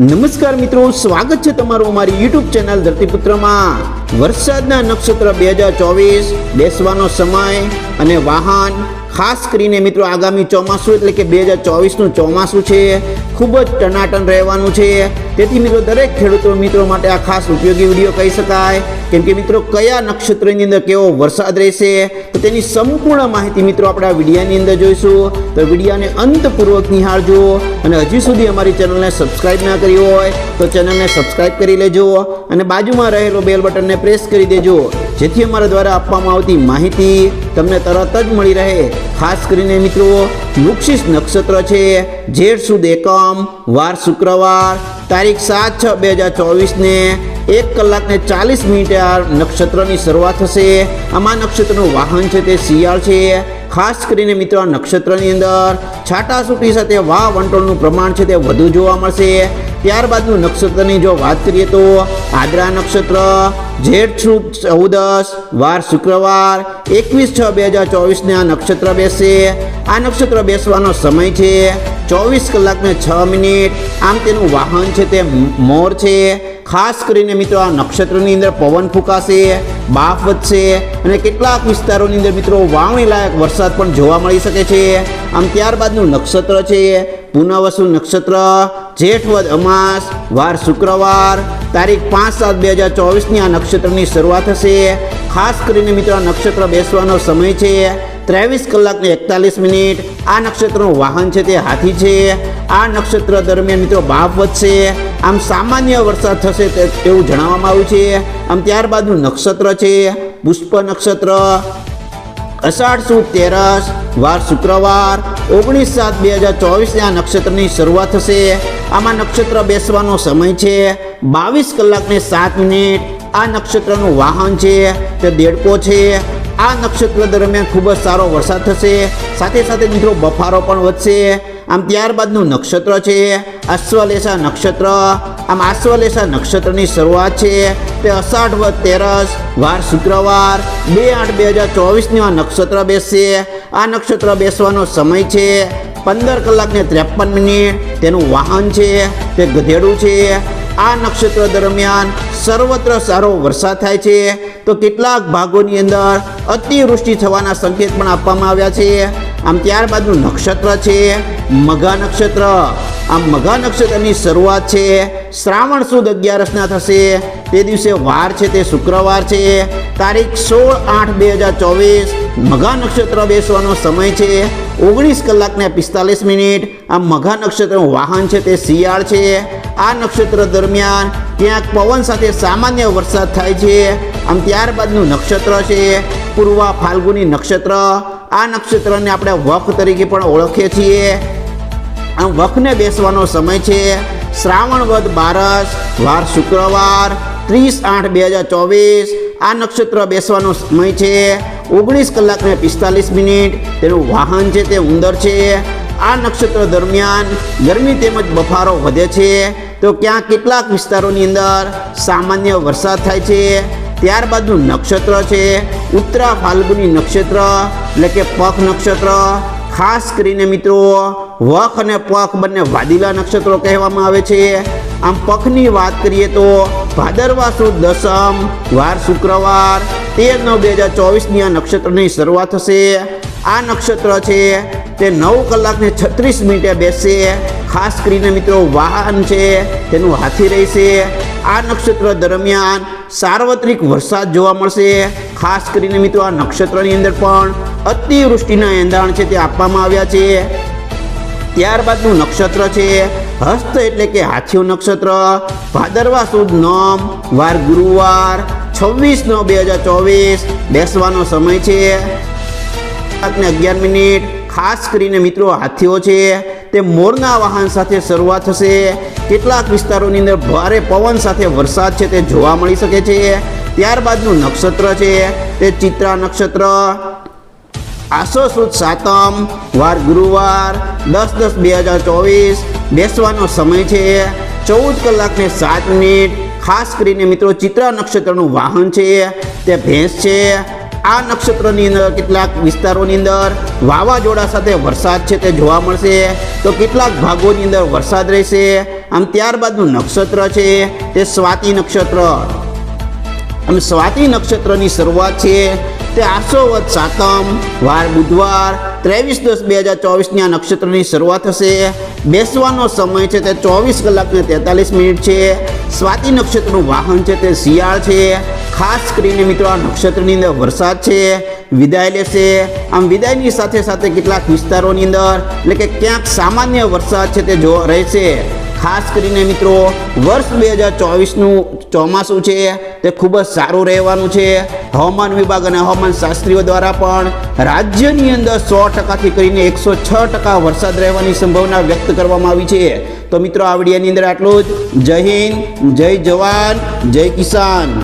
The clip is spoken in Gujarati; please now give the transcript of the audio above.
નમસ્કાર મિત્રો, સ્વાગત છે તમારું અમારી યુટ્યુબ ચેનલ ધરતીપુત્રમાં. વરસાદના નક્ષત્ર બે હજાર ચોવીસ, બેસવાનો સમય અને વાહન ખાસ કરીને મિત્રો આગામી ચોમાસું એટલે કે બે હજાર ચોવીસનું ચોમાસું છે, ખૂબ જ ટનાટન રહેવાનું છે. તેથી મિત્રો દરેક ખેડૂતો મિત્રો માટે આ ખાસ ઉપયોગી વીડિયો કહી શકાય. કેમ કે મિત્રો કયા નક્ષત્રની અંદર કેવો વરસાદ રહેશે, તો તેની સંપૂર્ણ માહિતી મિત્રો આપણે આ વિડીયાની અંદર જોઈશું. તો વિડીયાને અંતપૂર્વક નિહાળજો અને હજી સુધી અમારી ચેનલને સબસ્ક્રાઈબ ના કરી હોય તો ચેનલને સબસ્ક્રાઈબ કરી લેજો અને બાજુમાં રહેલો બેલ બટનને પ્રેસ કરી દેજો. જેથી અમારા દ્વારા આપવામાં આવતી માહિતી તમને તરત જ મળી રહે. ખાસ કરીને મિત્રો વૃક્ષિસ નક્ષત્ર છે. જેઠ સુદ એકમ, વાર શુક્રવાર, તારીખ સાત છ બે હજાર ચોવીસને એક કલાકને ચાલીસ મિનિટે આ નક્ષત્રની શરૂઆત થશે. આમાં નક્ષત્રનું વાહન છે તે શિયાળ છે. ખાસ કરીને મિત્રો, આ નક્ષત્રની અંદર છાટાછૂટી સાથે વાહ વંટોળનું પ્રમાણ છે તે વધુ જોવા મળશે. ત્યારબાદનું નક્ષત્રની જો વાત કરીએ તો આદ્રા નક્ષત્ર, જેઠ સુદ ચૌદસ વાર શુક્રવાર, એકવીસ છ બે હજાર ચોવીસને આ નક્ષત્ર બેસે આ નક્ષત્ર બેસવાનો સમય છે ચોવીસ કલાકને છ મિનિટ. આમ તેનું વાહન છે તે મોર છે. ખાસ કરીને મિત્રો આ નક્ષત્રની અંદર પવન ફૂંકાશે, બાફ વધશે અને કેટલાક વિસ્તારોની અંદર મિત્રો વાવણી લાયક વરસાદ પણ જોવા મળી શકે છે. આમ ત્યારબાદનું નક્ષત્ર છે પુનઃવસુ નક્ષત્ર, જેઠવદ અમાસ, વાર શુક્રવાર, તારીખ પાંચ સાત બે હજાર ચોવીસની આ નક્ષત્રની શરૂઆત થશે ખાસ કરીને મિત્રો નક્ષત્ર બેસવાનો સમય છે ત્રેવીસ કલાક ને એકતાલીસ મિનિટ. આ નક્ષત્રનું વાહન છે તે હાથી છે. આ નક્ષત્ર દરમિયાન મિત્રો બાફ વધશે. આમ સામાન્ય વરસાદ થશે તેવું જણાવવામાં આવ્યું છે. આમ ત્યારબાદનું નક્ષત્ર છે. પુષ્પ નક્ષત્ર અષાઢ સુદ તેરસ, વાર શુક્રવાર. ઓગણીસ સાત બે હજાર ચોવીસના નક્ષત્રની શરૂઆત થશે. આમાં નક્ષત્ર બેસવાનો સમય છે. બાવીસ કલાકને સાત મિનિટ. આ નક્ષત્રનું વાહન છે. તે દેડકો છે. આ નક્ષત્ર દરમિયાન ખૂબ જ સારો વરસાદ થશે. સાથે સાથે મિત્રો બફારો પણ વધશે. આમ ત્યારબાદનું નક્ષત્ર છે. અશ્વલેષા નક્ષત્ર. આમ અશ્વલેષા નક્ષત્રની શરૂઆત છે. તે અષાઢ વ તેરસ, વાર શુક્રવાર, બે આઠ બે હજાર ચોવીસની આ નક્ષત્ર બેસશે. આ નક્ષત્ર બેસવાનો સમય છે પંદર કલાકને ત્રેપન મિનિટ. તેનું વાહન છે, તે ગધેડું છે. આ નક્ષત્ર દરમિયાન સર્વત્ર સારો વરસાદ થાય છે. તો કેટલાક ભાગોની અંદર અતિવૃષ્ટિ થવાના સંકેત પણ આપવામાં આવ્યા છે. આમ ત્યારબાદનું નક્ષત્ર છે, મઘા નક્ષત્ર. આમ મઘા નક્ષત્રની શરૂઆત છે, શ્રાવણ સુદ અગિયારસના થશે. તે દિવસે વાર છે તે શુક્રવાર છે. તારીખ સોળ આઠ બે હજાર ચોવીસ. મઘા નક્ષત્ર બેસવાનો સમય છે. ઓગણીસ કલાક ને પિસ્તાલીસ મિનિટ. આ મઘા નક્ષત્રનું વાહન છે તે શિયાળ છે. આ નક્ષત્ર દરમિયાન ક્યાંક પવન સાથે સામાન્ય વરસાદ થાય છે. આમ ત્યારબાદનું નક્ષત્ર છે પૂર્વા ફાલ્ગુની નક્ષત્ર. આ નક્ષત્રને આપણે વખ તરીકે પણ ઓળખીએ છીએ. આમ વખને બેસવાનો સમય છે. શ્રાવણ વદ બારસ, વાર શુક્રવાર ત્રીસ આઠ બે હજાર ચોવીસ. આ નક્ષત્ર બેસવાનો સમય છે ઓગણીસ કલાકને પિસ્તાલીસ મિનિટ. તેનું વાહન છે તે ઉંદર છે. આ નક્ષત્ર દરમિયાન ગરમી તેમજ બફારો વધે છે. તો ક્યાં કેટલાક વિસ્તારોની અંદર સામાન્ય વરસાદ થાય છે. ત્યારબાદનું નક્ષત્ર છે ઉત્તરા ફાલ્ગુની નક્ષત્ર, એટલે કે પખ નક્ષત્ર. ખાસ કરીને મિત્રો, વખ અને પખ બંને વાદીલા નક્ષત્રો કહેવામાં આવે છે. આમ પખની વાત કરીએ તો ભાદરવા સુદ દસમ, વાર શુક્રવાર તેર નવ બે હજાર ચોવીસની આ નક્ષત્રની શરૂઆત થશે. આ નક્ષત્ર છે તે નવ કલાકને છત્રીસ મિનિટે બેસશે. ખાસ કરીને મિત્રો વાહન છે, તેનું હાથી રહેશે. આ નક્ષત્ર દરમિયાન સાર્વત્રિક વરસાદ જોવા મળશે. ખાસ કરીને મિત્રો આ નક્ષત્રની અંદર પણ અતિવૃષ્ટિના એંધાણ છે તે આપવામાં આવ્યા છે. ત્યારબાદનું નક્ષત્ર છે હસ્ત એટલે કે હાથીઓ નક્ષત્ર, ભાદરવા સુદ નોમ, વાર ગુરુવાર, છવ્વીસ નવ બે હજાર ચોવીસ, બેસવાનો સમય છે. કલાક ને અગિયાર મિનિટ, ખાસ કરીને મિત્રો હાથીઓ છે, તે મોરના વાહન સાથે શરૂઆત થશે. કેટલાક વિસ્તારોની અંદર ભારે પવન સાથે વરસાદ છે તે જોવા મળી શકે છે. ત્યારબાદનું નક્ષત્ર છે, તે ચિત્રા નક્ષત્ર આસો સુદ સાતમ, વાર ગુરુવાર, દસ દસ બે હજાર ચોવીસ, બેસવાનો સમય છે. ચૌદ કલાક ને સાત મિનિટ, ખાસ કરીને મિત્રો ચિત્રા નક્ષત્રનું વાહન છે. તે ભેંસ છે. આ નક્ષત્રની અંદર કેટલાક વિસ્તારોની અંદર વાવાઝોડા સાથે વરસાદ છે તે જોવા મળશે. તો કેટલાક ભાગોની અંદર વરસાદ રહેશે. આમ ત્યારબાદનું નક્ષત્ર છે. તે સ્વાતિ નક્ષત્ર. આમ સ્વાતિ નક્ષત્રની શરૂઆત છે તે આસોવત સાતમ વાર બુધવાર ત્રેવીસ દસ બે હજાર ચોવીસની આ નક્ષત્રની શરૂઆત થશે બેસવાનો સમય છે તે ચોવીસ કલાકને તેતાલીસ મિનિટ છે. સ્વાતિ નક્ષત્રનું વાહન છે તે શિયાળ છે. ખાસ કરીને મિત્રો આ નક્ષત્રની અંદર વરસાદ છે. વિદાય લેશે. આમ વિદાયની સાથે સાથે કેટલાક વિસ્તારોની અંદર એટલે કે ક્યાંક સામાન્ય વરસાદ છે તે જો રહેશે. ખાસ કરીને મિત્રો વર્ષ બે હજાર ચોવીસનું ચોમાસું છે. તે ખૂબ જ સારું રહેવાનું છે. હવામાન વિભાગ અને હવામાન શાસ્ત્રીઓ દ્વારા પણ રાજ્યની અંદર સો ટકાથી કરીને એકસો છ ટકા વરસાદ રહેવાની સંભાવના વ્યક્ત કરવામાં આવી છે. તો મિત્રો, આ વિડીયોની અંદર આટલું જ. જય હિન્દ, જય જવાન, જય કિસાન.